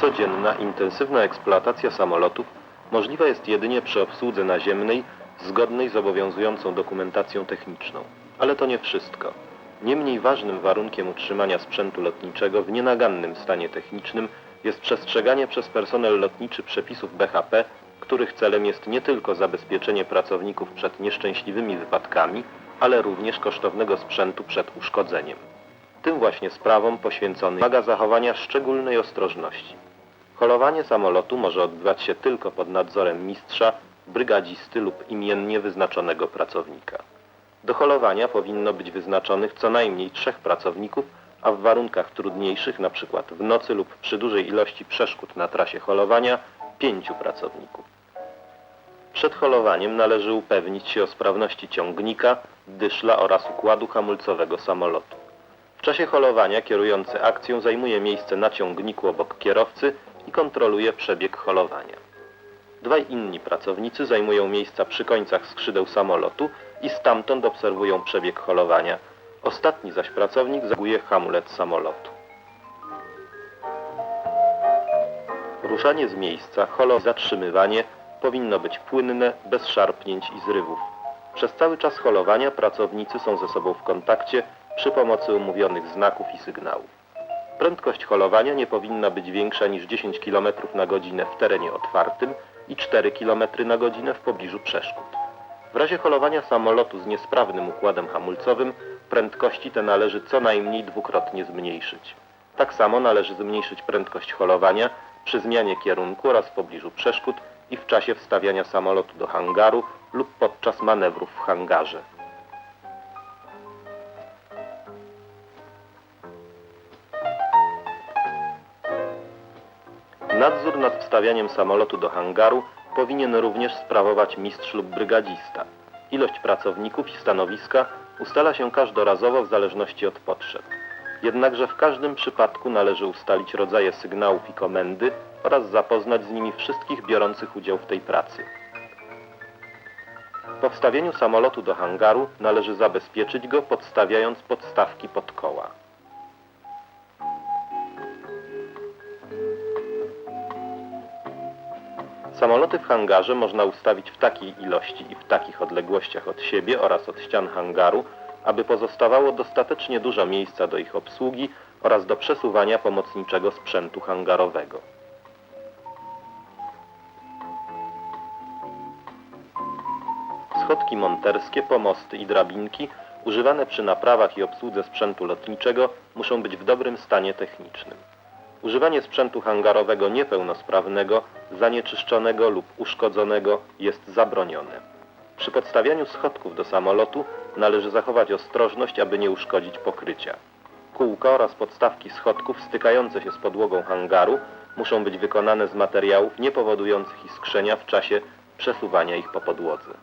Codzienna, intensywna eksploatacja samolotów możliwa jest jedynie przy obsłudze naziemnej zgodnej z obowiązującą dokumentacją techniczną. Ale to nie wszystko. Niemniej ważnym warunkiem utrzymania sprzętu lotniczego w nienagannym stanie technicznym jest przestrzeganie przez personel lotniczy przepisów BHP, których celem jest nie tylko zabezpieczenie pracowników przed nieszczęśliwymi wypadkami, ale również kosztownego sprzętu przed uszkodzeniem. Tym właśnie sprawom poświęcony wymaga zachowania szczególnej ostrożności. Holowanie samolotu może odbywać się tylko pod nadzorem mistrza, brygadzisty lub imiennie wyznaczonego pracownika. Do holowania powinno być wyznaczonych co najmniej trzech pracowników, a w warunkach trudniejszych, np. w nocy lub przy dużej ilości przeszkód na trasie holowania, pięciu pracowników. Przed holowaniem należy upewnić się o sprawności ciągnika, dyszla oraz układu hamulcowego samolotu. W czasie holowania kierujący akcją zajmuje miejsce na ciągniku obok kierowcy i kontroluje przebieg holowania. Dwaj inni pracownicy zajmują miejsca przy końcach skrzydeł samolotu i stamtąd obserwują przebieg holowania. Ostatni zaś pracownik zaguje hamulec samolotu. Ruszanie z miejsca, holo zatrzymywanie powinno być płynne, bez szarpnięć i zrywów. Przez cały czas holowania pracownicy są ze sobą w kontakcie przy pomocy umówionych znaków i sygnałów. Prędkość holowania nie powinna być większa niż 10 km na godzinę w terenie otwartym i 4 km na godzinę w pobliżu przeszkód. W razie holowania samolotu z niesprawnym układem hamulcowym prędkości te należy co najmniej dwukrotnie zmniejszyć. Tak samo należy zmniejszyć prędkość holowania przy zmianie kierunku oraz w pobliżu przeszkód i w czasie wstawiania samolotu do hangaru lub podczas manewrów w hangarze. Wstawianiem samolotu do hangaru powinien również sprawować mistrz lub brygadzista. Ilość pracowników i stanowiska ustala się każdorazowo w zależności od potrzeb. Jednakże w każdym przypadku należy ustalić rodzaje sygnałów i komendy oraz zapoznać z nimi wszystkich biorących udział w tej pracy. Po wstawieniu samolotu do hangaru należy zabezpieczyć go podstawiając podstawki pod koła. Samoloty w hangarze można ustawić w takiej ilości i w takich odległościach od siebie oraz od ścian hangaru, aby pozostawało dostatecznie dużo miejsca do ich obsługi oraz do przesuwania pomocniczego sprzętu hangarowego. Schodki monterskie, pomosty i drabinki używane przy naprawach i obsłudze sprzętu lotniczego muszą być w dobrym stanie technicznym. Używanie sprzętu hangarowego niepełnosprawnego, zanieczyszczonego lub uszkodzonego jest zabronione. Przy podstawianiu schodków do samolotu należy zachować ostrożność, aby nie uszkodzić pokrycia. Kółka oraz podstawki schodków stykające się z podłogą hangaru muszą być wykonane z materiałów niepowodujących iskrzenia w czasie przesuwania ich po podłodze.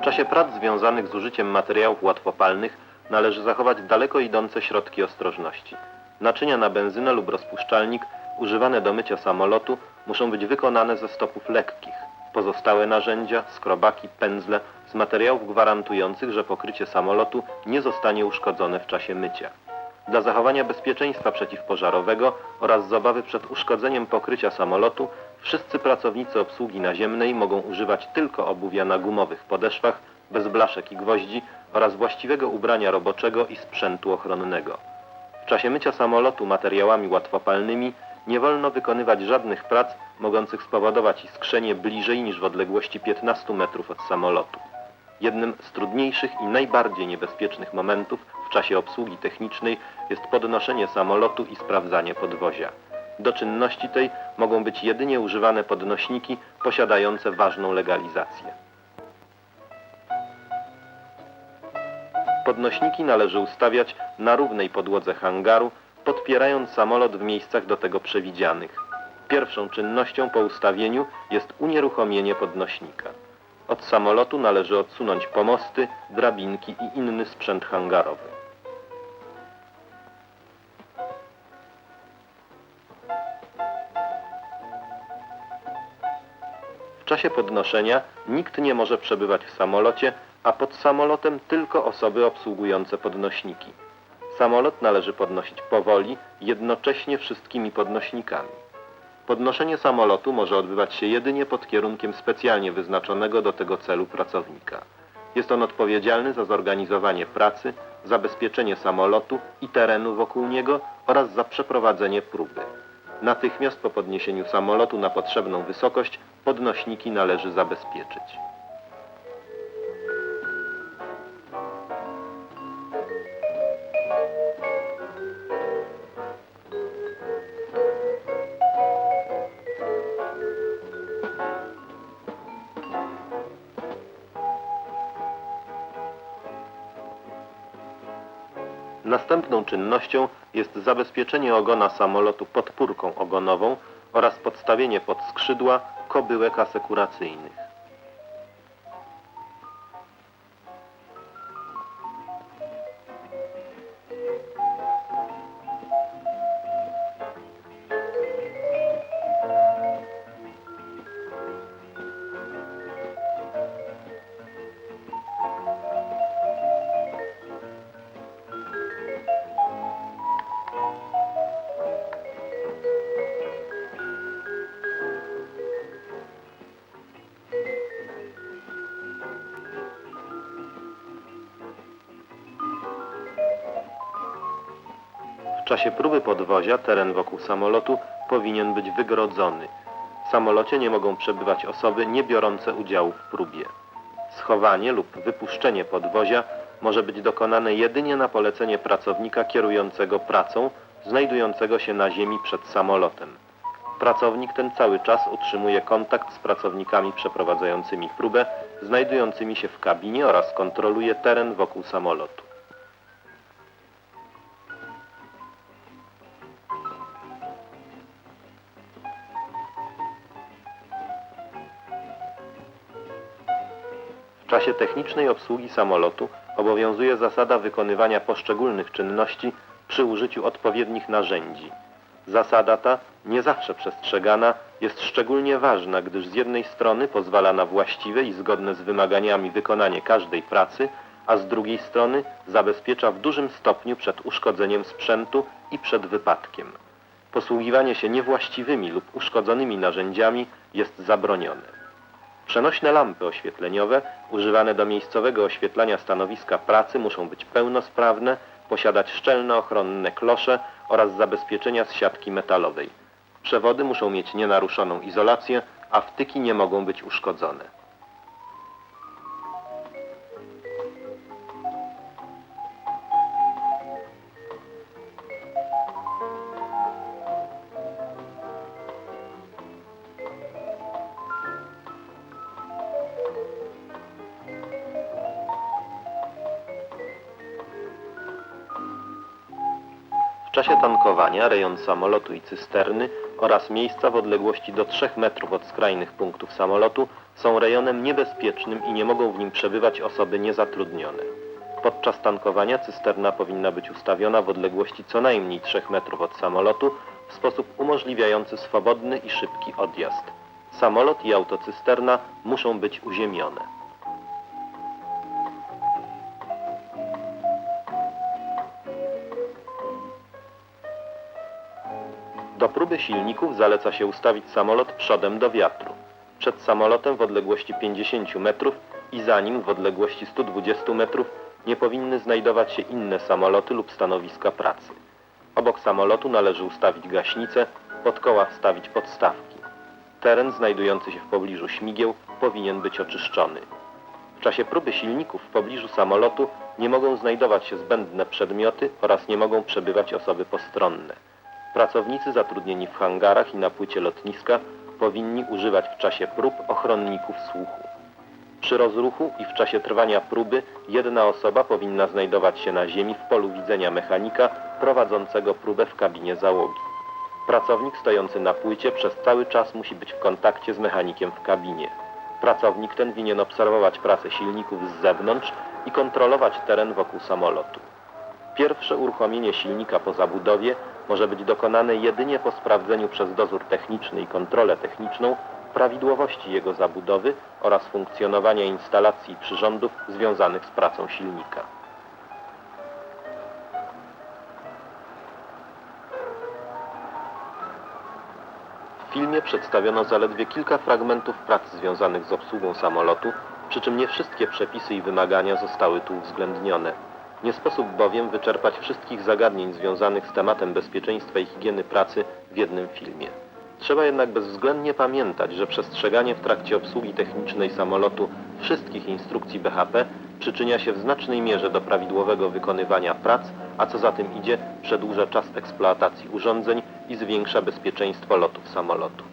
W czasie prac związanych z użyciem materiałów łatwopalnych należy zachować daleko idące środki ostrożności. Naczynia na benzynę lub rozpuszczalnik używane do mycia samolotu muszą być wykonane ze stopów lekkich. Pozostałe narzędzia, skrobaki, pędzle z materiałów gwarantujących, że pokrycie samolotu nie zostanie uszkodzone w czasie mycia. Dla zachowania bezpieczeństwa przeciwpożarowego oraz z obawy przed uszkodzeniem pokrycia samolotu wszyscy pracownicy obsługi naziemnej mogą używać tylko obuwia na gumowych podeszwach, bez blaszek i gwoździ oraz właściwego ubrania roboczego i sprzętu ochronnego. W czasie mycia samolotu materiałami łatwopalnymi nie wolno wykonywać żadnych prac mogących spowodować iskrzenie bliżej niż w odległości 15 metrów od samolotu. Jednym z trudniejszych i najbardziej niebezpiecznych momentów w czasie obsługi technicznej jest podnoszenie samolotu i sprawdzanie podwozia. Do czynności tej mogą być jedynie używane podnośniki posiadające ważną legalizację. Podnośniki należy ustawiać na równej podłodze hangaru, podpierając samolot w miejscach do tego przewidzianych. Pierwszą czynnością po ustawieniu jest unieruchomienie podnośnika. Od samolotu należy odsunąć pomosty, drabinki i inny sprzęt hangarowy. W czasie podnoszenia nikt nie może przebywać w samolocie, a pod samolotem tylko osoby obsługujące podnośniki. Samolot należy podnosić powoli, jednocześnie wszystkimi podnośnikami. Podnoszenie samolotu może odbywać się jedynie pod kierunkiem specjalnie wyznaczonego do tego celu pracownika. Jest on odpowiedzialny za zorganizowanie pracy, zabezpieczenie samolotu i terenu wokół niego oraz za przeprowadzenie próby. Natychmiast po podniesieniu samolotu na potrzebną wysokość podnośniki należy zabezpieczyć. Następną czynnością jest zabezpieczenie ogona samolotu podpórką ogonową oraz podstawienie pod skrzydła kobyłek asekuracyjnych. Czasie próby podwozia teren wokół samolotu powinien być wygrodzony. W samolocie nie mogą przebywać osoby nie biorące udziału w próbie. Schowanie lub wypuszczenie podwozia może być dokonane jedynie na polecenie pracownika kierującego pracą, znajdującego się na ziemi przed samolotem. Pracownik ten cały czas utrzymuje kontakt z pracownikami przeprowadzającymi próbę, znajdującymi się w kabinie oraz kontroluje teren wokół samolotu. W czasie technicznej obsługi samolotu obowiązuje zasada wykonywania poszczególnych czynności przy użyciu odpowiednich narzędzi. Zasada ta, nie zawsze przestrzegana, jest szczególnie ważna, gdyż z jednej strony pozwala na właściwe i zgodne z wymaganiami wykonanie każdej pracy, a z drugiej strony zabezpiecza w dużym stopniu przed uszkodzeniem sprzętu i przed wypadkiem. Posługiwanie się niewłaściwymi lub uszkodzonymi narzędziami jest zabronione. Przenośne lampy oświetleniowe używane do miejscowego oświetlania stanowiska pracy muszą być pełnosprawne, posiadać szczelne ochronne klosze oraz zabezpieczenia z siatki metalowej. Przewody muszą mieć nienaruszoną izolację, a wtyki nie mogą być uszkodzone. Czasie tankowania rejon samolotu i cysterny oraz miejsca w odległości do 3 metrów od skrajnych punktów samolotu są rejonem niebezpiecznym i nie mogą w nim przebywać osoby niezatrudnione. Podczas tankowania cysterna powinna być ustawiona w odległości co najmniej 3 metrów od samolotu w sposób umożliwiający swobodny i szybki odjazd. Samolot i autocysterna muszą być uziemione. Do próby silników zaleca się ustawić samolot przodem do wiatru. Przed samolotem w odległości 50 metrów i za nim w odległości 120 metrów nie powinny znajdować się inne samoloty lub stanowiska pracy. Obok samolotu należy ustawić gaśnicę, pod koła wstawić podstawki. Teren znajdujący się w pobliżu śmigieł powinien być oczyszczony. W czasie próby silników w pobliżu samolotu nie mogą znajdować się zbędne przedmioty oraz nie mogą przebywać osoby postronne. Pracownicy zatrudnieni w hangarach i na płycie lotniska powinni używać w czasie prób ochronników słuchu. Przy rozruchu i w czasie trwania próby jedna osoba powinna znajdować się na ziemi w polu widzenia mechanika prowadzącego próbę w kabinie załogi. Pracownik stojący na płycie przez cały czas musi być w kontakcie z mechanikiem w kabinie. Pracownik ten winien obserwować pracę silników z zewnątrz i kontrolować teren wokół samolotu. Pierwsze uruchomienie silnika po zabudowie może być dokonane jedynie po sprawdzeniu przez dozór techniczny i kontrolę techniczną prawidłowości jego zabudowy oraz funkcjonowania instalacji i przyrządów związanych z pracą silnika. W filmie przedstawiono zaledwie kilka fragmentów prac związanych z obsługą samolotu, przy czym nie wszystkie przepisy i wymagania zostały tu uwzględnione. Nie sposób bowiem wyczerpać wszystkich zagadnień związanych z tematem bezpieczeństwa i higieny pracy w jednym filmie. Trzeba jednak bezwzględnie pamiętać, że przestrzeganie w trakcie obsługi technicznej samolotu wszystkich instrukcji BHP przyczynia się w znacznej mierze do prawidłowego wykonywania prac, a co za tym idzie, przedłuża czas eksploatacji urządzeń i zwiększa bezpieczeństwo lotów samolotu.